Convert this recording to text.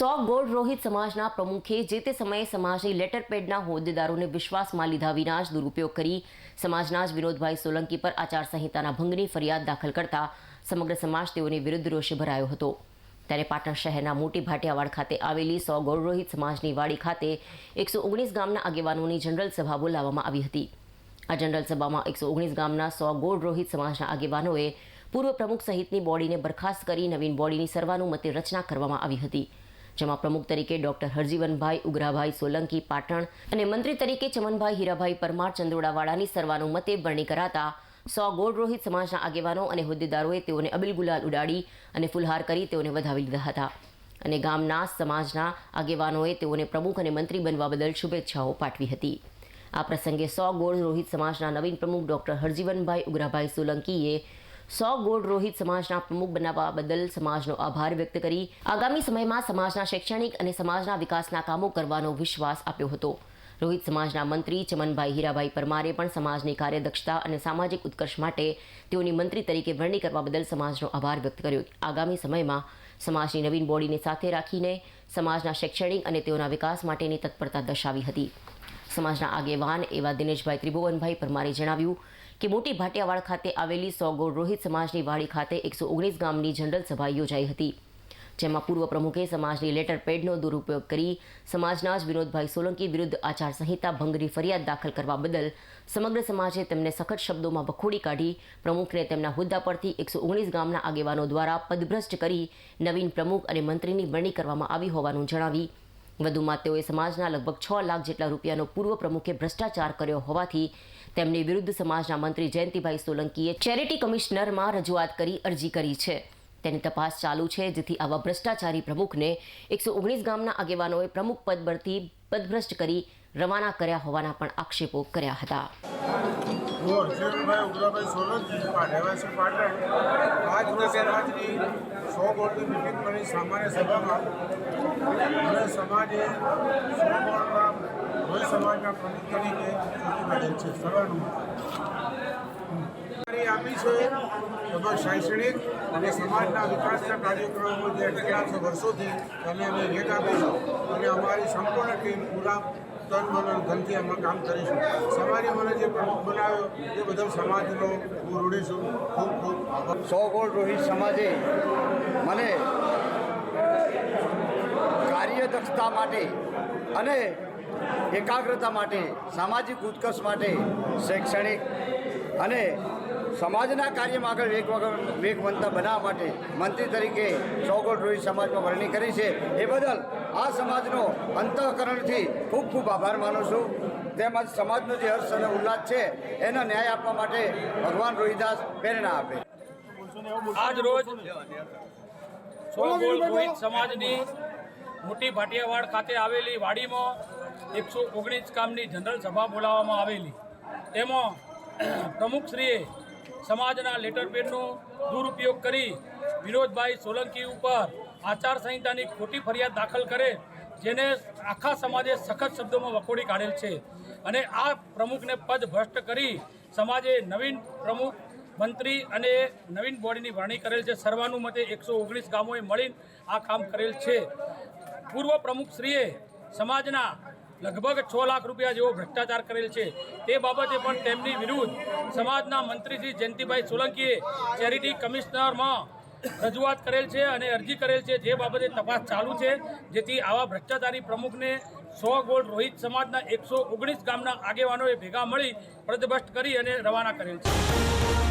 સો ગોળ રોહિત સમાજના પ્રમુખે જે તે સમયે સમાજની લેટર પેડના હોદ્દેદારોને વિશ્વાસમાં લીધા વિના જ દુરુપયોગ કરી સમાજના જ વિનોદભાઈ સોલંકી પર આચારસંહિતાના ભંગની ફરિયાદ દાખલ કરતા સમગ્ર સમાજ તેઓની વિરુદ્ધ રોષે ભરાયો હતો. ત્યારે પાટણ શહેરના મોટી ભાટિયાવાડ ખાતે આવેલી સો ગોળ રોહિત સમાજની વાડી ખાતે એકસો ઓગણીસ ગામના આગેવાનોની જનરલ સભા બોલાવવામાં આવી હતી. આ જનરલ સભામાં એકસો ઓગણીસ ગામના સો ગોળ રોહિત સમાજના આગેવાનોએ પૂર્વ પ્રમુખ સહિતની બોડીને બરખાસ્ત કરી નવીન બોડીની સર્વાનુમતે રચના કરવામાં આવી હતી. જેમાં પ્રમુખ તરીકે ડોક્ટર હરજીવનભાઈ ઉગરાભાઈ સોલંકી પાટણ અને મંત્રી તરીકે ચમનભાઈ હીરાભાઈ પરમાર ચંદ્રોડાવાળાની સર્વાનુમતે વરણી કરાતા સો ગોળ રોહિત સમાજના આગેવાનો અને હોદ્દેદારોએ તેઓને અબિલ ગુલાલ ઉડાડી અને ફુલહાર કરી તેઓને વધાવી લીધા હતા. અને ગામના સમાજના આગેવાનોએ તેઓને પ્રમુખ અને મંત્રી બનવા બદલ શુભેચ્છાઓ પાઠવી હતી. આ પ્રસંગે સો ગોળ રોહિત સમાજના નવીન પ્રમુખ ડોક્ટર હરજીવનભાઈ ઉગરાભાઈ સોલંકીએ સો ગોળ રોહિત સમાજના પ્રમુખ બનાવવા બદલ સમાજનો આભાર વ્યક્ત કરી આગામી સમયમાં સમાજના શૈક્ષણિક અને સમાજના વિકાસના કામો કરવાનો વિશ્વાસ આપ્યો હતો. રોહિત સમાજના મંત્રી ચમનભાઈ હીરાભાઈ પરમારે પણ સમાજની કાર્યદક્ષતા અને સામાજિક ઉત્કર્ષ માટે તેઓની મંત્રી તરીકે વરણી કરવા બદલ સમાજનો આભાર વ્યક્ત કર્યો. આગામી સમયમાં સમાજની નવીન બોડીને સાથે રાખીને સમાજના શૈક્ષણિક અને તેઓના વિકાસ માટેની તત્પરતા દર્શાવી હતી. સમાજના આગેવાન એવા દિનેશભાઈ ત્રિભુવનભાઈ પરમારે જણાવ્યું કે મોટી ભાટિયાવાડ ખાતે આવેલી સોગોડ રોહિત સમાજની વાડી ખાતે એકસો ઓગણીસ ગામની જનરલ સભા યોજાઈ હતી, જેમાં પૂર્વ પ્રમુખે સમાજની લેટર પેડનો દુરુપયોગ કરી સમાજના જ વિનોદભાઈ સોલંકી વિરુદ્ધ આચારસંહિતા ભંગની ફરિયાદ દાખલ કરવા બદલ સમગ્ર સમાજે તેમને સખત શબ્દોમાં વખોડી કાઢી, પ્રમુખને તેમના હોદ્દા પરથી એકસો ઓગણીસ ગામના આગેવાનો દ્વારા પદભ્રષ્ટ કરી નવીન પ્રમુખ અને મંત્રીની વરણી કરવામાં આવી હોવાનું જણાવી વધુમાં તેઓએ સમાજના લગભગ છ લાખ જેટલા રૂપિયાનો પૂર્વ પ્રમુખે ભ્રષ્ટાચાર કર્યો હોવાથી તેમની વિરુદ્ધ સમાજના મંત્રી જયંતિભાઈ સોલંકીએ ચેરિટી કમિશનરમાં રજૂઆત કરી અરજી કરી છે. તેની તપાસ ચાલુ છે, જેથી આવા ભ્રષ્ટાચારી પ્રમુખને એકસો ઓગણીસ ગામના આગેવાનોએ પ્રમુખ પદ પરથી પદભ્રષ્ટ કરી રવાના કર્યા હોવાના પણ આક્ષેપો કર્યા હતા. હું અર્જુનભાઈ ઉગ્રભાઈ સોલંકી રહેવાસી પાટણ. આજ રોજ સો ગોળની મિટિંગ મળી સામાન્ય સભામાં. અને સમાજે સો ગોળના રોહિત સમાજના પ્રમુખ તરીકે ચૂંટી મળેલ છે. સર્વાનું આપી છે. શૈક્ષણિક અને સમાજના વિકાસના કાર્યક્રમો જે છે વર્ષોથી, તેને અમે ભેટ આપીશું અને અમારી સંપૂર્ણ ટીમ પૂરા તન મન અને ધનથી અમે કામ કરીશું સમાજે મને જે પ્રમુખ બનાવ્યો, એ બધો સમાજનો હું છું. ખૂબ ખૂબ સો ગોળ રોહિત સમાજે મને કાર્યદક્ષતા માટે અને એકાગ્રતા માટે, સામાજિક ઉત્કર્ષ માટે શૈક્ષણિક અને સમાજના કાર્યમાં આગળ વેગ વગર વેગવંતા બનાવવા માટે મંત્રી તરીકે ચોગોટ રોહિત સમાજમાં વરણી કરી છે. એ બદલ આ સમાજનો અંતઃકરણથી ખૂબ ખૂબ આભાર માનું છું. તેમજ સમાજનો જે હર્ષ અને ઉલ્લાસ છે, એનો ન્યાય આપવા માટે ભગવાન રોહિદાસ પ્રેરણા આપે. આજ રોજ સોગોળ રોહિત સમાજની મોટી ભાટિયાવાડ ખાતે આવેલી વાડીમાં એકસો ઓગણીસ કામની જનરલ સભા બોલાવવામાં આવેલી. તેમાં પ્રમુખશ્રીએ સમાજના લેટર પેડનો દુરુપયોગ કરી વિનોદભાઈ સોલંકી ઉપર આચારસંહિતાની ખોટી ફરિયાદ દાખલ કરે, જેને આખા સમાજે સખત શબ્દોમાં વખોડી કાઢેલ છે. અને આ પ્રમુખને પદ ભ્રષ્ટ કરી સમાજે નવીન પ્રમુખ, મંત્રી અને નવીન બોડીની વરણી કરેલ છે. સર્વાનુમતે એકસો ઓગણીસ ગામોએ મળીને આ કામ કરેલ છે. પૂર્વ પ્રમુખશ્રીએ સમાજના લગભગ છ લાખ રૂપિયા જેવો ભ્રષ્ટાચાર કરેલ છે. તે બાબતે પણ તેમની વિરુદ્ધ સમાજના મંત્રી શ્રી જયંતિભાઈ સોલંકીએ ચેરિટી કમિશનરમાં રજૂઆત કરેલ છે અને અરજી કરેલ છે. જે બાબતે તપાસ ચાલુ છે, જેથી આવા ભ્રષ્ટાચારી પ્રમુખને સો ગોળ રોહિત સમાજના એકસો ઓગણીસ ગામના આગેવાનોએ ભેગા મળી પદભ્રષ્ટ કરી અને રવાના કરેલ છે.